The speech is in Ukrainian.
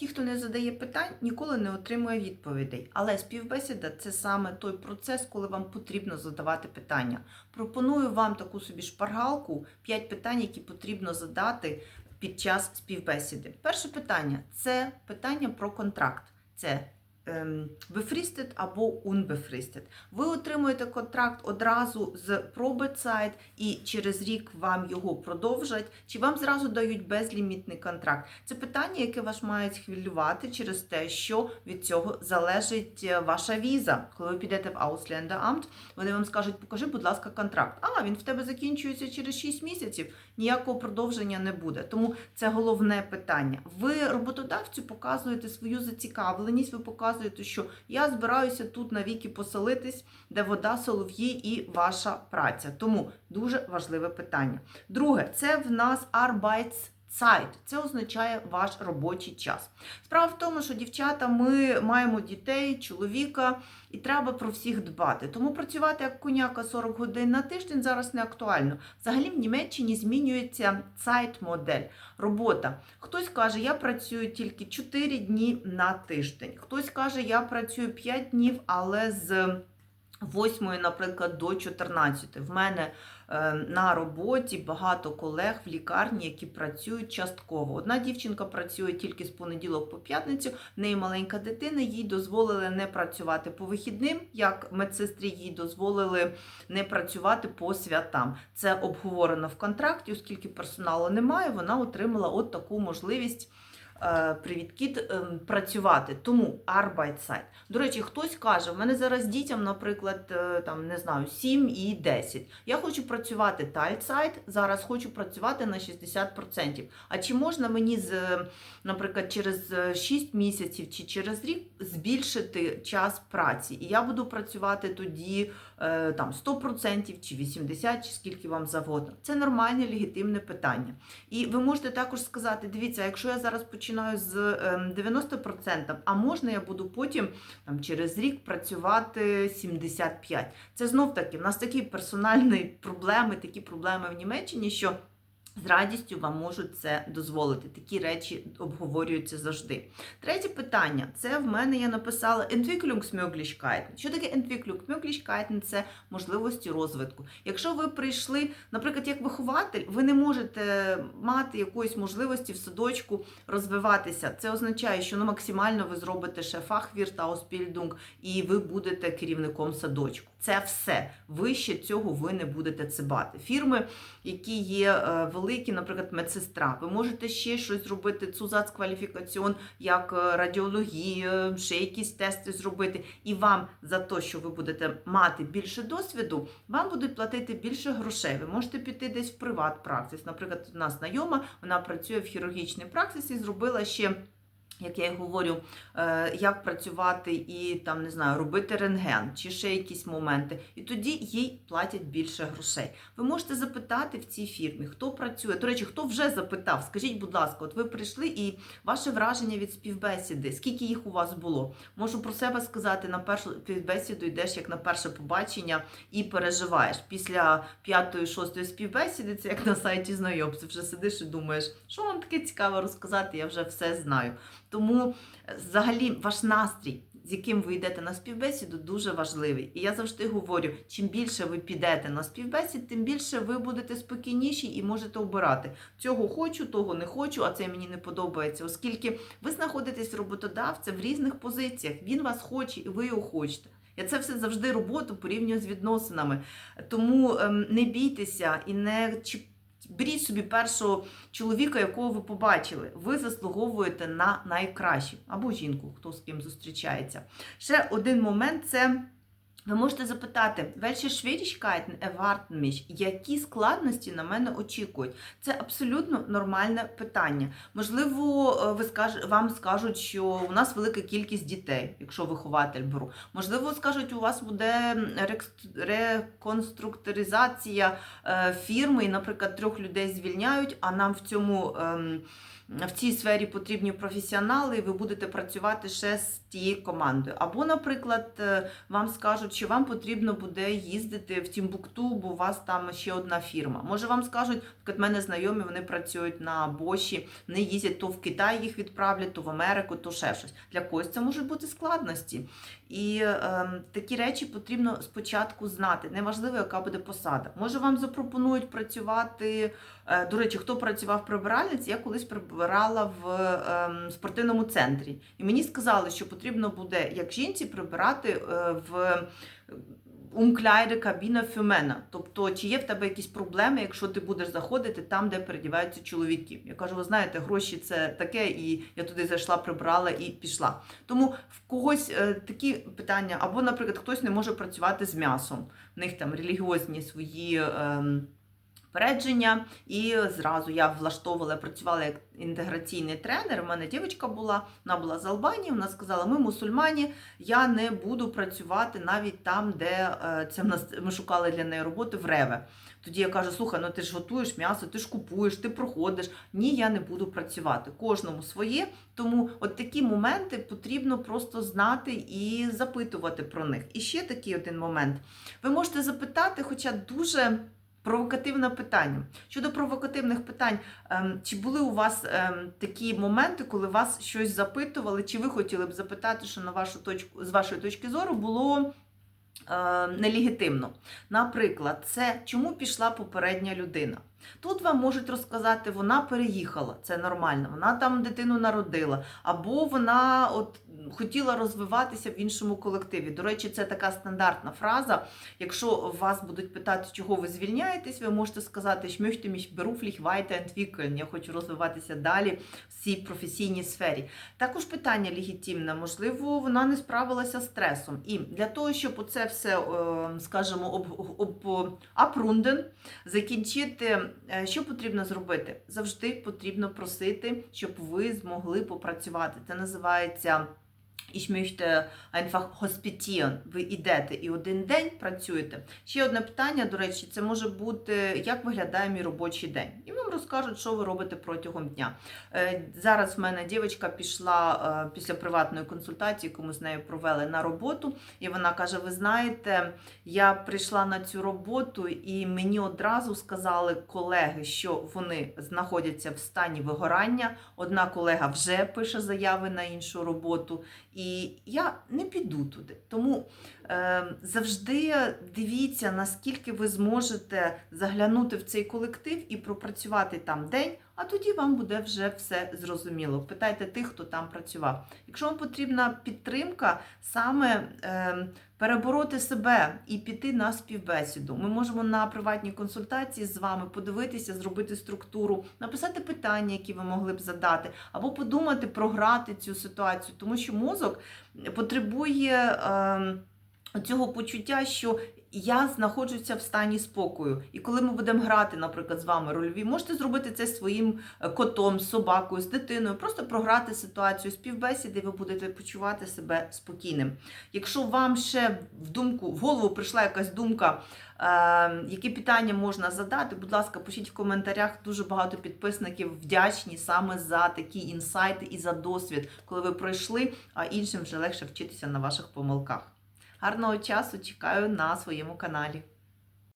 Ті, хто не задає питань, ніколи не отримує відповідей. Але співбесіда це саме той процес, коли вам потрібно задавати питання. Пропоную вам таку собі шпаргалку, 5 питань, які потрібно задати під час співбесіди. Перше питання це питання про контракт. Це ем, befristed або unbefristed. Ви отримуєте контракт одразу з ProBetSite і через рік вам його продовжать, чи вам зразу дають безлімітний контракт. Це питання, яке вас мають хвилювати через те, що від цього залежить е, ваша віза. Коли ви підете в Ausländeраmt, вони вам скажуть, покажи, будь ласка, контракт. А, він в тебе закінчується через 6 місяців, ніякого продовження не буде. Тому це головне питання. Ви роботодавцю показуєте свою зацікавленість, ви показуєте, що я збираюся тут навіки поселитись, де вода, солов'ї і ваша праця. Тому дуже важливе питання. Друге, це в нас Arbeitszeit. Це означає ваш робочий час. Справа в тому, що дівчата, ми маємо дітей, чоловіка, і треба про всіх дбати. Тому працювати як коняка 40 годин на тиждень зараз не актуально. Взагалі в Німеччині змінюється сайт-модель, робота. Хтось каже, я працюю тільки 4 дні на тиждень. Хтось каже, я працюю 5 днів, але з 8, наприклад, до 14. В мене е, на роботі багато колег в лікарні, які працюють частково. Одна дівчинка працює тільки з понеділок по п'ятницю, в неї маленька дитина, їй дозволили не працювати по вихідним, як медсестрі їй дозволили не працювати по святам. Це обговорено в контракті, оскільки персоналу немає, вона отримала от таку можливість. Е, Привіт, кіт ем, працювати. Тому Arbeitszeit. До речі, хтось каже, в мене зараз дітям, наприклад, е, там не знаю, 7 і 10. Я хочу працювати Teilzeit, зараз хочу працювати на 60%. А чи можна мені з, е, наприклад, через е, 6 місяців чи через рік збільшити час праці? І я буду працювати тоді е, там 100% чи 80%, чи скільки вам завгодно. Це нормальне, легітимне питання. І ви можете також сказати: дивіться, якщо я зараз починаю з ем, 90%, а можна я буду потім там, через рік працювати 75%. Це знов таки, в нас такі персональні проблеми, такі проблеми в Німеччині, що з радістю вам можуть це дозволити. Такі речі обговорюються завжди. Третє питання це в мене я написала Entwicklungsmöglichkeiten. Що таке Entwicklungsmöglichkeiten? Це можливості розвитку. Якщо ви прийшли, наприклад, як вихователь, ви не можете мати якоїсь можливості в садочку розвиватися. Це означає, що ну, максимально ви зробите ще фахвір та оспільдунг, і ви будете керівником садочку. Це все. Вище цього ви не будете цибати. Фірми, які є е, великі, наприклад, медсестра, ви можете ще щось зробити, цузацкваліфікаціон, як е, радіологія, ще якісь тести зробити. І вам за те, що ви будете мати більше досвіду, вам будуть платити більше грошей. Ви можете піти десь в приват праксис. Наприклад, одна знайома, вона працює в хірургічній праксисі, зробила ще. Як я й говорю, е, як працювати і там не знаю, робити рентген чи ще якісь моменти, і тоді їй платять більше грошей. Ви можете запитати в цій фірмі, хто працює. До речі, хто вже запитав? Скажіть, будь ласка, от ви прийшли і ваше враження від співбесіди, скільки їх у вас було? Можу про себе сказати, на першу співбесіду йдеш як на перше побачення і переживаєш. Після п'ятої, шостої співбесіди, це як на сайті знайомств, вже сидиш і думаєш, що вам таке цікаво розказати, я вже все знаю. Тому е, взагалі ваш настрій, з яким ви йдете на співбесіду, дуже важливий. І я завжди говорю: чим більше ви підете на співбесід, тим більше ви будете спокійніші і можете обирати. Цього хочу, того не хочу, а це мені не подобається, оскільки ви знаходитесь роботодавцем в різних позиціях. Він вас хоче, і ви його хочете. Я це все завжди роботу порівнюю з відносинами. Тому ем, не бійтеся і не чіп- Беріть собі першого чоловіка, якого ви побачили. Ви заслуговуєте на найкраще. Або жінку, хто з ким зустрічається. Ще один момент це. Ви можете запитати, welche Schwierigkeiten erwarten mich? які складності на мене очікують? Це абсолютно нормальне питання. Можливо, е, ви скаж... вам скажуть, що у нас велика кількість дітей, якщо вихователь беру. Можливо, скажуть, у вас буде реконструкторизація е, фірми, і, наприклад, трьох людей звільняють, а нам в цьому. В цій сфері потрібні професіонали, і ви будете працювати ще з тією командою. Або, наприклад, е, вам скажуть, що вам потрібно буде їздити в Тімбукту, бо у вас там ще одна фірма. Може, вам скажуть, в мене знайомі, вони працюють на Боші, вони їздять то в Китай їх відправлять, то в Америку, то ще щось. Для когось це можуть бути складності. І е, такі речі потрібно спочатку знати. Неважливо, яка буде посада. Може, вам запропонують працювати. е, До речі, хто працював прибиральниці, я колись прибирала в е, спортивному центрі. І мені сказали, що потрібно буде як жінці прибирати е, в умкляйде кабіна фюмена. Тобто, чи є в тебе якісь проблеми, якщо ти будеш заходити там, де передіваються чоловіки. Я кажу, ви знаєте, гроші це таке, і я туди зайшла, прибрала і пішла. Тому в когось е, такі питання, або, наприклад, хтось не може працювати з м'ясом. В них там релігіозні свої. Е, Передження, і зразу я влаштовувала, працювала як інтеграційний тренер. У мене дівчинка була, вона була з Албанії. Вона сказала: ми мусульмані, я не буду працювати навіть там, де е, це нас ми шукали для неї роботи в Реве. Тоді я кажу: слухай, ну ти ж готуєш м'ясо, ти ж купуєш, ти проходиш. Ні, я не буду працювати. Кожному своє. Тому от такі моменти потрібно просто знати і запитувати про них. І ще такий один момент. Ви можете запитати, хоча дуже. Провокативне питання. Щодо провокативних питань, ем, чи були у вас ем, такі моменти, коли вас щось запитували, чи ви хотіли б запитати, що на вашу точку, з вашої точки зору було е, нелегітимно? Наприклад, це чому пішла попередня людина? Тут вам можуть розказати, вона переїхала, це нормально, вона там дитину народила, або вона от хотіла розвиватися в іншому колективі. До речі, це така стандартна фраза. Якщо вас будуть питати, чого ви звільняєтесь, ви можете сказати, «Ich möchte mich beruflich weiterentwickeln», я хочу розвиватися далі в цій професійній сфері. Також питання легітимне, можливо, вона не справилася з стресом. І для того, щоб оце все, е, скажімо, об, об, апрунден, закінчити, е, що потрібно зробити? Завжди потрібно просити, щоб ви змогли попрацювати. Це називається. Ich möchte einfach hospitieren. Ви йдете і один день працюєте. Ще одне питання, до речі, це може бути, як виглядає мій робочий день. І вам розкажуть, що ви робите протягом дня. Е, Зараз в мене дівчинка пішла е, після приватної консультації, яку ми з нею провели на роботу, і вона каже: Ви знаєте, я прийшла на цю роботу, і мені одразу сказали колеги, що вони знаходяться в стані вигорання. Одна колега вже пише заяви на іншу роботу. І я не піду туди. Тому е, завжди дивіться, наскільки ви зможете заглянути в цей колектив і пропрацювати там день, а тоді вам буде вже все зрозуміло. Питайте тих, хто там працював. Якщо вам потрібна підтримка, саме е, перебороти себе і піти на співбесіду. Ми можемо на приватній консультації з вами подивитися, зробити структуру, написати питання, які ви могли б задати, або подумати, програти цю ситуацію, тому що мозок потребує. Е, Цього почуття, що я знаходжуся в стані спокою. І коли ми будемо грати, наприклад, з вами рольові, можете зробити це своїм е, котом, собакою, з дитиною, просто програти ситуацію співбесіди, ви будете почувати себе спокійним. Якщо вам ще в думку, в голову прийшла якась думка, е, які питання можна задати, будь ласка, пишіть в коментарях. Дуже багато підписників вдячні саме за такі інсайти і за досвід, коли ви пройшли, а іншим вже легше вчитися на ваших помилках. Гарного часу чекаю на своєму каналі.